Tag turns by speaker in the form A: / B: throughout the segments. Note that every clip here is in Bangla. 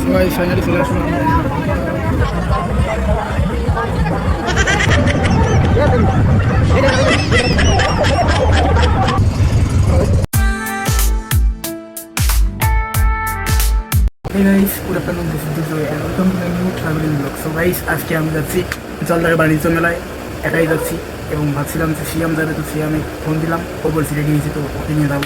A: সবাই ফাইনালি চলে আসলাম Hey guys, আজকে আমি যাচ্ছি জলদার বাণিজ্য মেলায় একাই যাচ্ছি এবং ভাবছিলাম যে সিয়াম যাবে তো সিয়ামে ফোন দিলাম ও বলছি রেডি হয়েছি তো ওকে নিয়ে যাব।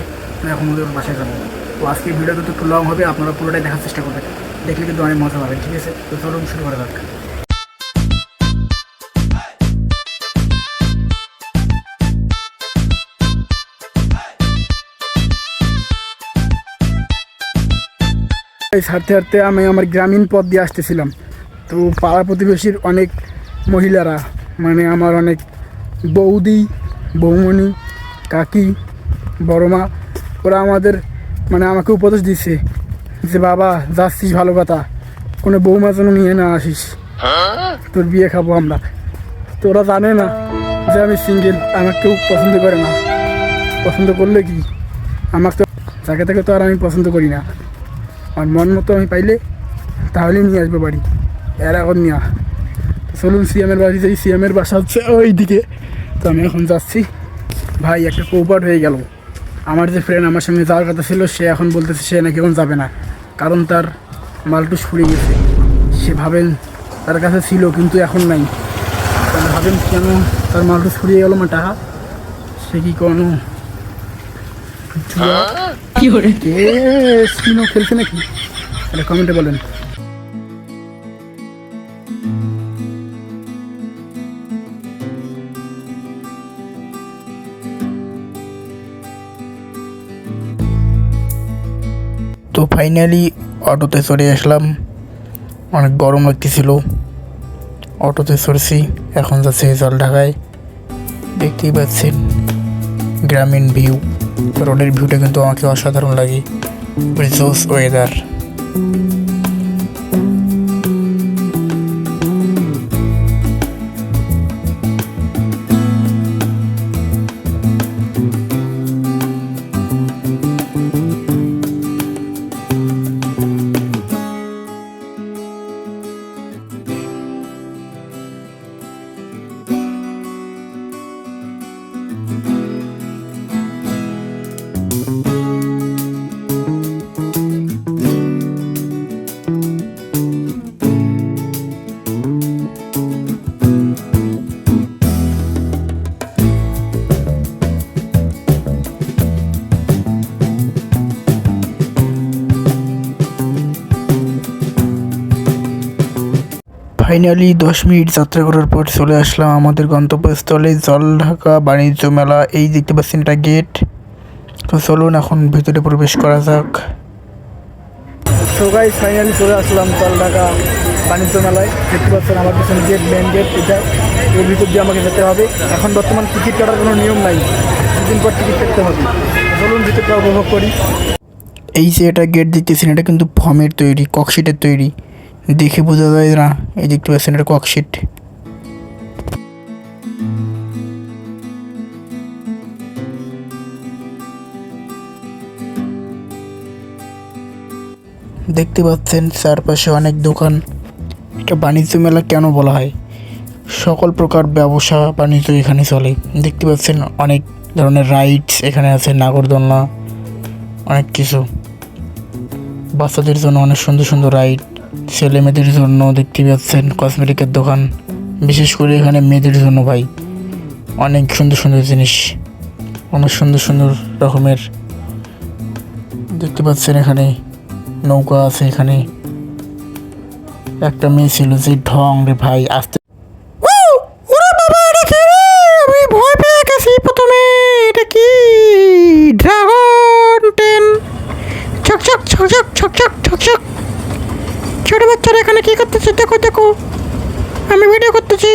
A: এখন ওদের বাসায় যাব। তো আজকে ভিডিওটা তো একটু লং হবে আপনারা পুরোটাই দেখার চেষ্টা করবেন। দেখলে কিন্তু অনেক মজা পাবেন ঠিক আছে? তো চলুন শুরু করা যাক। হাঁটতে হাঁটতে আমি আমার গ্রামীণ পথ দিয়ে আসতেছিলাম। তো পাড়া প্রতিবেশীর অনেক মহিলারা মানে আমার অনেক বৌদি, বৌমণি, কাকি, বড়মা, ওরা আমাদের মানে আমাকে উপদেশ দিচ্ছে যে, বাবা, যাচ্ছিস ভালো কথা। কোনো বৌমা যেন নিয়ে না আসিস। তোর বিয়ে খাব আমরা। তো ওরা জানে না যে আমি সিঙ্গেল আমার কেউ পছন্দ করে না। পছন্দ করলে কি? আমার তো, যাকে তাকে তো আর আমি পছন্দ করি না। আমার মন মতো আমি পাইলে তাহলেই নিয়ে আসব বাড়ি। এর এখন নিয়া। চলুন সিএমের বাড়ি যাই সিএমের বাসা হচ্ছে ওই দিকে তো আমি এখন যাচ্ছি। ভাই একটা কৌপাট হয়ে গেল। আমার যে ফ্রেন্ড আমার সঙ্গে যাওয়ার কথা ছিল সে এখন বলতেছে সে নাকি এখন যাবে না। কারণ তার মালটুস ফুরিয়ে গেছে। সে ভাবেন তার কাছে ছিল কিন্তু এখন নাই। তাহলে ভাবেন কেন তার মালটুস ফুরিয়ে গেল মা টাকা সে কি কোনো কে খেলছে নাকি? এটা কমেন্টে বলেন।
B: তো ফাইনালি অটোতে চড়ে আসলাম। অনেক গরম লাগতেছিল। অটোতে চড়ছি। এখন যাচ্ছে জল ঢাকায় দেখতেই পাচ্ছেন গ্রামীণ ভিউ। রোডের ভিউটা কিন্তু আমাকে অসাধারণ লাগে। জোস ওয়েদার ফাইনালি দশ মিনিট যাত্রা করার পর চলে আসলাম আমাদের গন্তব্যস্থলে জলঢাকা বাণিজ্য মেলা এই দেখতে পাচ্ছেন এটা গেট। তো চলুন এখন ভিতরে প্রবেশ করা যাক।
A: সবাই ফাইনালি চলে আসলাম চাল ঢাকা বাণিজ্য মেলায়। দেখতে পাচ্ছেন আমার পিছনে গেট মেন গেট এটা এর ভিতর দিয়ে আমাকে যেতে হবে। এখন বর্তমান টিকিট কাটার কোনো নিয়ম নাই। কিছুদিন পর টিকিট কাটতে হবে। চলুন ভিতরটা উপভোগ করি।
B: এই যে এটা গেট দেখতেছেন এটা কিন্তু ফর্মের তৈরি ককশিটের তৈরি। দেখে বোঝা যায় না, এই দেখতে পাচ্ছেন এটা ককশিট দেখতে পাচ্ছেন চারপাশে অনেক দোকান। এটা বাণিজ্য মেলা কেন বলা হয়? সকল প্রকার ব্যবসা বাণিজ্য এখানে চলে। দেখতে পাচ্ছেন অনেক ধরনের রাইডস এখানে আছে, নাগরদোলনা, অনেক কিছু। বাচ্চাদের জন্য অনেক সুন্দর সুন্দর রাইড ছেলে মেয়েদের জন্য দেখতে পাচ্ছেন কসমেটিকের দোকান। বিশেষ করে এখানে মেয়েদের জন্য ভাই। অনেক সুন্দর সুন্দর জিনিস। অনেক সুন্দর সুন্দর রকমের। দেখতে পাচ্ছেন এখানে নৌকা আছে এখানে। একটা মেয়ে ছিল যে, ঢং রে ভাই, আসতে আমি ভয় পেয়ে গেছি প্রথমে এটা কি ড্রাগন টেন ঝকঝক ঝকঝক ঝকঝক ঝকঝক বাচ্চারা এখানে কি করতেছে দেখো দেখো। আমি ভিডিও করতেছি।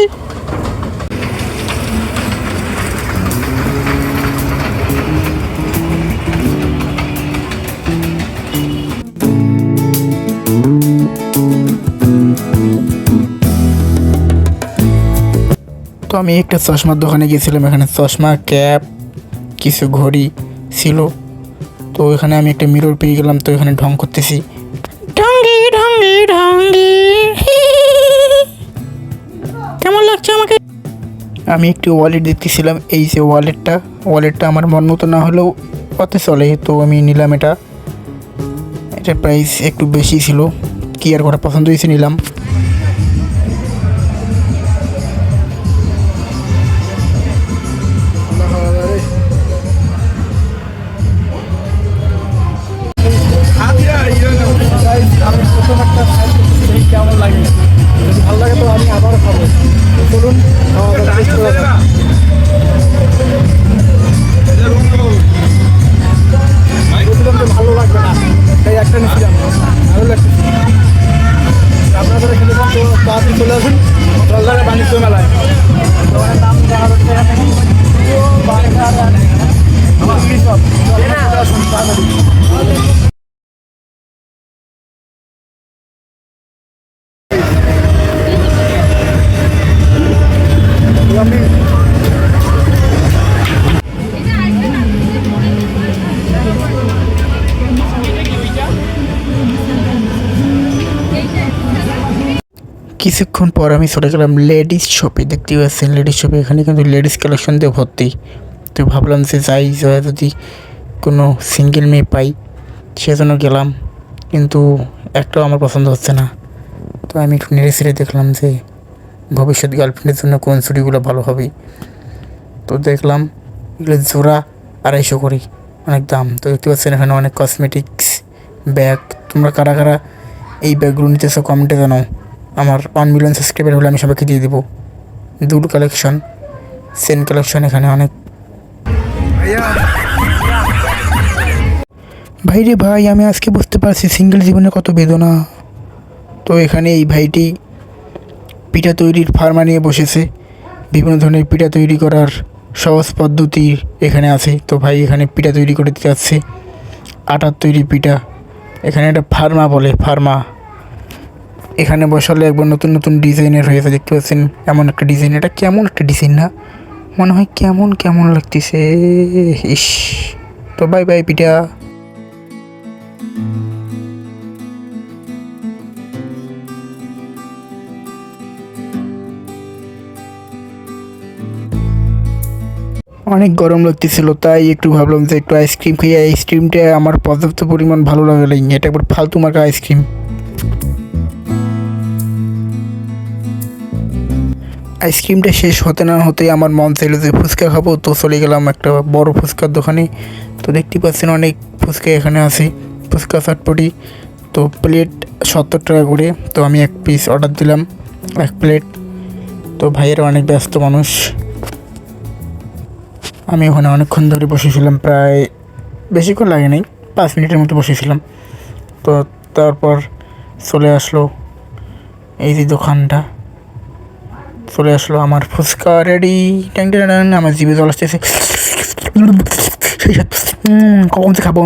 B: তো আমি একটা চশমার দোকানে গিয়েছিলাম, এখানে চশমা, ক্যাপ, কিছু ঘড়ি ছিল। তো এখানে আমি একটা মিরর পেয়ে গেলাম, তো এখানে ঢং করতেছি। ঢঙ্গি কেমন লাগছে আমাকে? আমি একটি ওয়ালেট দেখতেছিলাম, এই যে ওয়ালেটটা ওয়ালেটটা আমার মন মতো না হলেও অত চলে, তো আমি নিলাম এটা। এটার প্রাইস একটু বেশি ছিল, কি আর করা, পছন্দ হয়েছে নিলাম। কিছুক্ষণ পর আমি চলে গেলাম লেডিস শপে দেখতে পাচ্ছেন, লেডিস শপে এখানে কিন্তু লেডিস কালেকশন দিয়ে ভর্তি। তো ভাবলাম যে যাই যদি কোনো সিঙ্গেল মেয়ে পাই, সেজন্য গেলাম। কিন্তু একটাও আমার পছন্দ হচ্ছে না। তো আমি একটু নেড়ে ছেড়ে দেখলাম যে ভবিষ্যৎ গার্লফ্রেন্ডের জন্য কোন চুড়িগুলো ভালো হবে। তো দেখলাম এগুলো জোড়া আড়াইশো করে, অনেক দাম। তো দেখতে পাচ্ছেন এখানে অনেক কসমেটিক্স ব্যাগ তোমরা কারা কারা এই ব্যাগগুলো নিতেছো কমেন্টে জানাও। আমার ওয়ান মিলিয়ন সাবস্ক্রাইবার হলে আমি সবাইকে দিয়ে দেবো। দুল কালেকশন সেন কালেকশন এখানে অনেক। ভাই রে ভাই, আমি আজকে বুঝতে পারছি সিঙ্গেল জীবনে কত বেদনা। তো এখানে এই ভাইটি পিঠা তৈরির ফার্মা নিয়ে বসেছে। বিভিন্ন ধরনের পিঠা তৈরি করার সহজ পদ্ধতি এখানে আছে। তো ভাই এখানে পিঠা তৈরি করে দিতে যাচ্ছে। আটার তৈরি পিঠা। এখানে একটা ফার্মা বলে, ফার্মা। এখানে বসালে একবার নতুন নতুন ডিজাইনের হয়েছে দেখতে পাচ্ছেন? এমন একটা ডিজাইন। এটা কেমন একটা ডিজাইন না? মনে হয় কেমন কেমন লাগতেছে। ইস। তো বাই বাই পিঠা অনেক গরম লাগতেছিল, তাই একটু ভাবলাম যে একটু আইসক্রিম খেয়ে আইসক্রিমটা আমার পর্যাপ্ত পরিমাণ ভালো লাগালেই এটা একবার ফালতু মার্কা আইসক্রিম আইসক্রিমটা শেষ হতে না হতেই আমার মন চাইলো যে ফুচকা খাব, তো চলে গেলাম একটা বড় ফুচকার দোকানে। তো দেখতে পাচ্ছেন অনেক ফুচকা এখানে আছে, ফুচকা চটপটি। তো প্লেট সত্তর টাকা করে, তো আমি এক পিস অর্ডার দিলাম, এক প্লেট তো ভাইয়েরা অনেক ব্যস্ত মানুষ। আমি ওখানে অনেকক্ষণ ধরে বসেছিলাম, প্রায় বেশিক্ষণ লাগে নাই, পাঁচ মিনিটের মতো বসেছিলাম। তো তারপর চলে আসলো এই যে দোকানটা। চলে আসলো আমার ফুচকা রেডি ট্যাং আমার জিভে জল আসতেছে। কখন খাব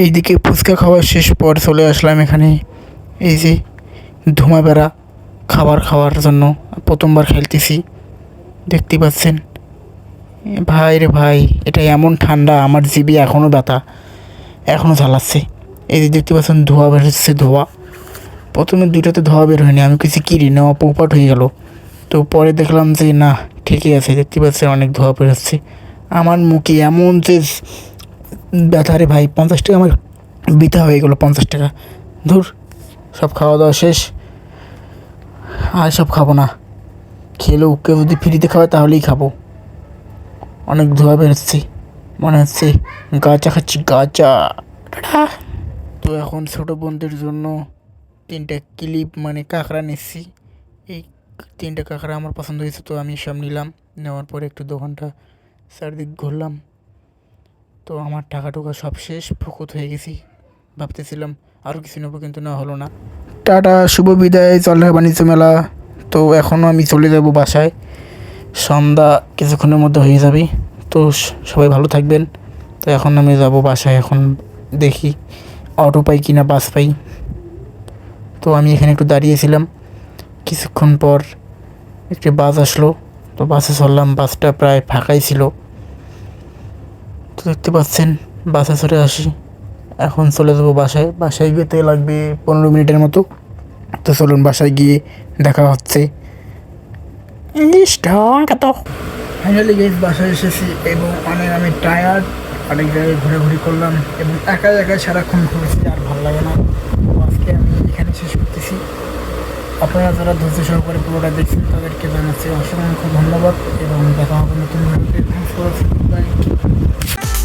B: এইদিকে ফুচকা খাওয়া শেষ পর চলে আসলাম এখানে। এই যে, ধুমা বেড়া খাবার খাওয়ার জন্য প্রথমবার খেলতেছি। দেখতে পাচ্ছেন? ভাই রে ভাই, এটা এমন ঠান্ডা, আমার জিবি এখনও ব্যথা এখনও জ্বালাচ্ছে। এই যে দেখতে পাচ্ছেন, ধোয়া বেরোচ্ছে, ধোয়া। প্রথমে দুইটাতে ধোয়া বের হয়নি, আমি কিছু কিনি নেওয়া পোপাট হয়ে গেল। তো পরে দেখলাম যে, না, ঠিকই আছে, দেখতে পাচ্ছি অনেক ধোয়া বেরোচ্ছে আমার মুখে এমন যে ব্যথা রে ভাই, পঞ্চাশ টাকা আমার বৃথা হয়ে গেলো, পঞ্চাশ টাকা। ধুর, সব খাওয়া দাওয়া শেষ, আর সব খাব না। খেলেও কেউ যদি ফ্রিতে খাওয়ায় তাহলেই খাব। অনেক ধোয়া বেরোচ্ছে মনে হচ্ছে গাঁজা খাচ্ছি টাটা। তো এখন ছোটো বোনদের জন্য তিনটে ক্লিপ মানে কাঁকড়া নিচ্ছি। এই তিনটে কাঁকড়া আমার পছন্দ হয়েছে, তো আমি সব নিলাম। নেওয়ার পরে একটু দোকানটা চারদিক ঘুরলাম। তো আমার টাকা টুকা সব শেষ ফুকুত হয়ে গেছি। ভাবতেছিলাম আরও কিছু নেব, কিন্তু না হলো না। টাটা, শুভ বিদায়, চলে বাণিজ্য মেলা। তো এখনও আমি চলে যাব বাসায়। সন্ধ্যা কিছুক্ষণের মধ্যে হয়ে যাবে। তো সবাই ভালো থাকবেন। তো এখন আমি যাব বাসায়, এখন দেখি অটো পাই কি না বাস পাই। তো আমি এখানে একটু দাঁড়িয়েছিলাম। কিছুক্ষণ পর
C: একটি বাস আসলো। তো বাসে চললাম বাসটা প্রায় ফাঁকাই ছিল। তো দেখতে পাচ্ছেন, বাসে চড়ে আসি। এখন চলে যাব বাসায়। বাসায় যেতে লাগবে পনেরো মিনিটের মতো। তো চলুন বাসায় গিয়ে দেখা হচ্ছে।
B: ফাইনালি গেস বাসায় এসেছি এবং অনেক আমি টায়ার্ড অনেক জায়গায় ঘোরাঘুরি করলাম এবং একা একা সারাক্ষণ ঘুরেছি, আর ভালো লাগে না তো আজকে আমি এখানে শেষ করতেছি আপনারা যারা ধৈর্য সহকারে পুরোটা দেখছেন, তাদেরকে জানাচ্ছি অসংখ্য ধন্যবাদ এবং দেখা হবে নতুন ভিডিওতে Thanks ফর.